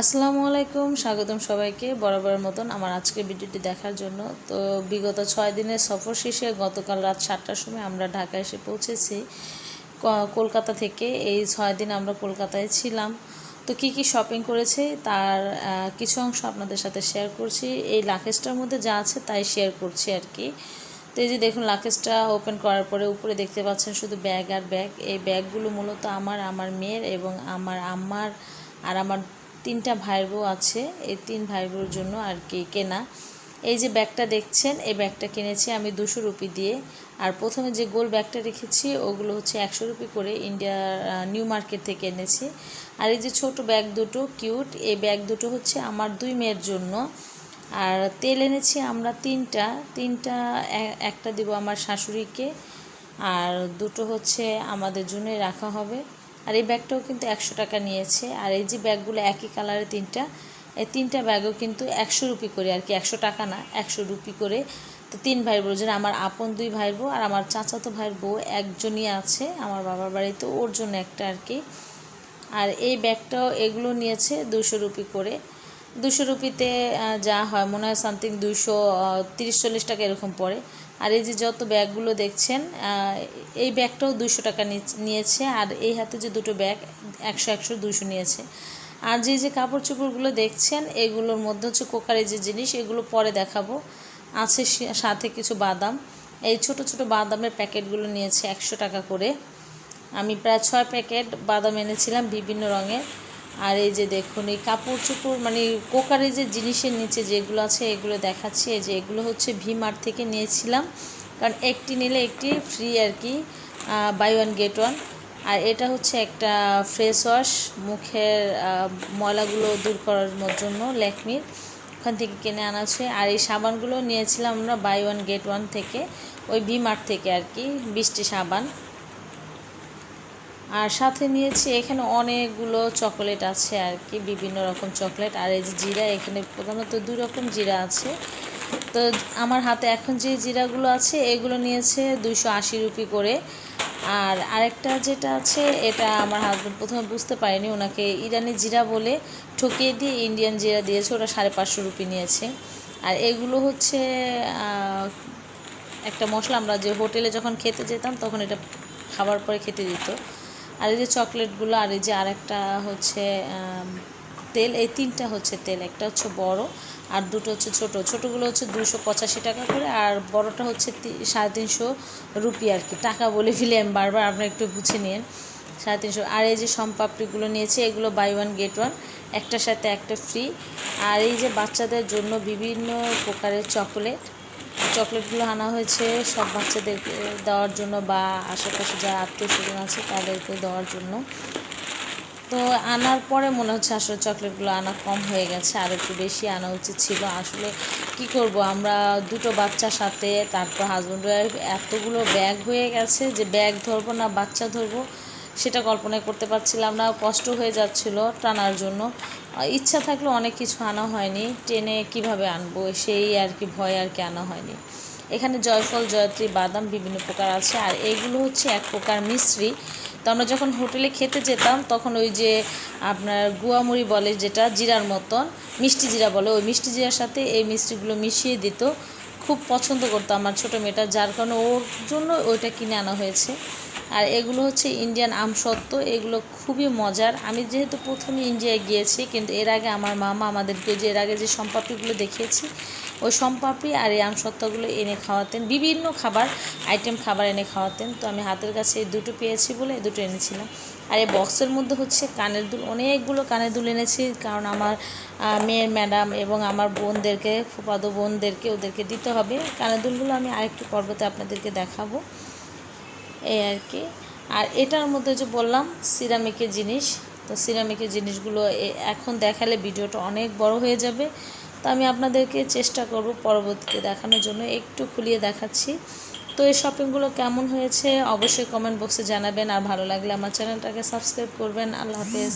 আসসালামু আলাইকুম, স্বাগতম সবাইকে বরাবর মতন আমার আজকের ভিডিওটি দেখার জন্য। তো বিগত ছয় দিনের সফর শেষে গতকাল রাত সাতটার সময় আমরা ঢাকা এসে পৌঁছেছি। কলকাতা থেকে এই ছয় দিন আমরা কলকাতায় ছিলাম। তো কি কি শপিং করেছি তার কিছু অংশ আপনাদের সাথে শেয়ার করছি। এই লাকেজটার মধ্যে যা আছে তাই শেয়ার করছি আর কি। তো এই যে দেখুন লাকেজটা ওপেন করার পরে উপরে দেখতে পাচ্ছেন শুধু ব্যাগ আর ব্যাগ এই ব্যাগগুলো মূলত আমার আমার মেয়ের এবং আমার আম্মার আর আমার তিনটা ভাই বউ আছে, এই তিন ভাই বউর জন্য আর কি কেনা। এই যে ব্যাগটা দেখছেন, এই ব্যাগটা কিনেছি আমি দুশো রুপি দিয়ে। আর প্রথমে যে গোল ব্যাগটা রেখেছি, ওগুলো হচ্ছে একশো রুপি করে ইন্ডিয়া নিউ মার্কেট থেকে এনেছি। আর এই যে ছোট ব্যাগ দুটো, কিউট, এই ব্যাগ দুটো হচ্ছে আমার দুই মেয়ের জন্য। আর তেল এনেছি আমরা তিনটা তিনটা একটা দিব আমার শাশুড়িকে, আর দুটো হচ্ছে আমাদের জন্যই রাখা হবে। আর এই ব্যাগটাও কিন্তু একশো টাকা নিয়েছে। আর এই যে ব্যাগগুলো একই কালারে তিনটা, এই তিনটা ব্যাগও কিন্তু একশো রুপি করে আর কি, একশো টাকা না, একশো রুপি করে। তো তিন ভাই বোন যেন আমার আপন দুই ভাই বউ আর আমার চাচাতো ভাইয়ের বউ একজনই আছে আমার বাবার বাড়িতে, ওর জন্য একটা আর কি। আর এই ব্যাগটাও এগুলো নিয়েছে দুশো রুপি করে। দুশো রুপিতে যা হয়, মনে হয় সামথিং দুশো তিরিশ, চল্লিশ টাকা এরকম পড়ে। আর এই যে যত ব্যাগগুলো দেখছেন এই ব্যাগটাও দুশো টাকা নিয়েছে, আর এই হাতে যে দুটো ব্যাগ, একশো একশো, দুশো নিয়েছে। আর যে যে কাপড় চোপড়গুলো দেখছেন, এগুলোর মধ্যে হচ্ছে কোকারের যে জিনিস, এগুলো পরে দেখাবো। আছে সাথে কিছু বাদাম। এই ছোট ছোট বাদামের প্যাকেটগুলো নিয়েছে একশো টাকা করে। আমি প্রায় ছয় প্যাকেট বাদাম এনেছিলাম বিভিন্ন রঙের। আর এই যে দেখুন, এই কাপড় চোপড় মানে কোকারে যে জিনিসের নিচে যেগুলো আছে, এগুলো দেখাচ্ছি। এই যে এগুলো হচ্ছে ভিমার্ট থেকে নিয়েছিলাম। কারণ একটি নিলে একটি ফ্রি আর কি বাই ওয়ান গেট ওয়ান আর এটা হচ্ছে একটা ফ্রেশ ওয়াশ মুখের ময়লাগুলো দূর করার জন্য, ল্যাকমির। ওখান থেকে কিনে আনা আছে আর এই সাবানগুলো নিয়েছিলাম আমরা বাই ওয়ান গেট ওয়ান থেকে। ওই ভিমার্ট থেকে আর কি, বৃষ্টি সাবান। আর সাথে নিয়েছি এখানে অনেকগুলো চকলেট আছে আর কি, বিভিন্ন রকম চকলেট। আর এই যে জিরা, এখানে প্রধানত দুই রকম জিরা আছে। তো আমার হাতে এখন যে জিরাগুলো আছে, এগুলো নিয়েছে দুইশো আশি রুপি করে। আর আরেকটা যেটা আছে, এটা আমার হাজব্যান্ড প্রথমে বুঝতে পারেনি, ওনাকে ইরানি জিরা বলে ঠকিয়ে দিয়ে ইন্ডিয়ান জিরা দিয়েছে, ওটা সাড়ে পাঁচশো রুপি নিয়েছে। আর এগুলো হচ্ছে একটা মশলা, আমরা যে হোটেলে যখন খেতে যেতাম, তখন এটা খাবার পরে খেতে দিত। আর এই যে চকলেটগুলো, আর এই যে আরেকটা হচ্ছে তেল, এই তিনটা হচ্ছে তেল, একটা হচ্ছে বড় আর দুটো হচ্ছে ছোট। ছোটোগুলো হচ্ছে দুশো পঁচাশি টাকা করে আর বড়টা হচ্ছে সাড়ে তিনশো রুপি আর কি। টাকা বলে ফেলি আমি বারবার, আপনারা একটু বুঝে নিন। সাড়ে তিনশো। আর এই যে সম্পাপড়িগুলো নিয়েছে, এগুলো বাই ওয়ান গেট ওয়ান, একটার সাথে একটা ফ্রি। আর এই যে বাচ্চাদের জন্য বিভিন্ন প্রকারের চকলেট চকলেটগুলো আনা হয়েছে। সব বাচ্চাদেরকে দেওয়ার জন্য বা আশেপাশে যারা আত্মীয় স্বজন আছে, তাদেরকে দেওয়ার জন্য। তো আনার পরে মনে হচ্ছে আসলে চকলেটগুলো আনা কম হয়ে গেছে, আর একটু বেশি আনা উচিত ছিল। আসলে কি করব, আমরা দুটো বাচ্চার সাথে, তারপর হাজব্যান্ড ওয়াইফ এতগুলো ব্যাগ হয়ে গেছে যে ব্যাগ ধরবো না, বাচ্চা ধরবো। সেটা কল্পনাই করতে পারছিলাম না, কষ্ট হয়ে যাচ্ছিল টানার জন্য। ইচ্ছা থাকলে অনেক কিছু আনা হয়নি ট্রেনে কীভাবে আনব, সেই আর কি ভয় আর কি আনা হয়নি। এখানে জয়ফল, জয়ত্রী, বাদাম বিভিন্ন প্রকার আছে, আর এইগুলো হচ্ছে এক প্রকার মিশ্রি। তো আমরা যখন হোটেলে খেতে যেতাম, তখন ওই যে আপনার গুয়ামুড়ি বলে যেটা, জিরার মতন, মিষ্টি জিরা বলে, ওই মিষ্টি জিরার সাথে এই মিষ্টিগুলো মিশিয়ে দিত। খুব পছন্দ করতো আমার ছোটো মেয়েটা, যার কারণে ওর জন্য ওইটা কিনে আনা হয়েছে। আর এগুলো হচ্ছে ইন্ডিয়ান আমসত্ত্ব এগুলো খুবই মজার। আমি যেহেতু প্রথমে ইন্ডিয়ায় গিয়েছি, কিন্তু এর আগে আমার মামা আমাদেরকে যে, এর আগে যে সম্পাপড়িগুলো দেখিয়েছি, ওই সম্পাপড়ি আর এই আমসত্ত্বগুলো এনে খাওয়াতেন। বিভিন্ন খাবার আইটেম খাবার এনে খাওয়াতেন। তো আমি হাতের কাছে এই দুটো পেয়েছি বলে এই দুটো এনেছিলাম। আর এই বক্সের মধ্যে হচ্ছে কানের দুল, অনেকগুলো কানের দুল এনেছি, কারণ আমার মেয়ের ম্যাডাম এবং আমার বোনদেরকে ফুপাদো বোনদেরকে ওদেরকে দিতে হবে। কানের দুলগুলো আমি আরেকটু পর্বতে আপনাদেরকে দেখাবো। এই আর কি। আর এটার মধ্যে যে বললাম, সিরামিকের জিনিস, তো সিরামিকের জিনিসগুলো এখন দেখালে ভিডিওটা অনেক বড় হয়ে যাবে। তো আমি আপনাদেরকে চেষ্টা করব পরবর্তীতে দেখানোর জন্য একটু খুলিয়ে দেখাচ্ছি। তো এই শপিংগুলো কেমন হয়েছে, অবশ্যই কমেন্ট বক্সে জানাবেন। আর ভালো লাগলে আমার চ্যানেলটাকে সাবস্ক্রাইব করবেন। আল্লাহ হাফেজ।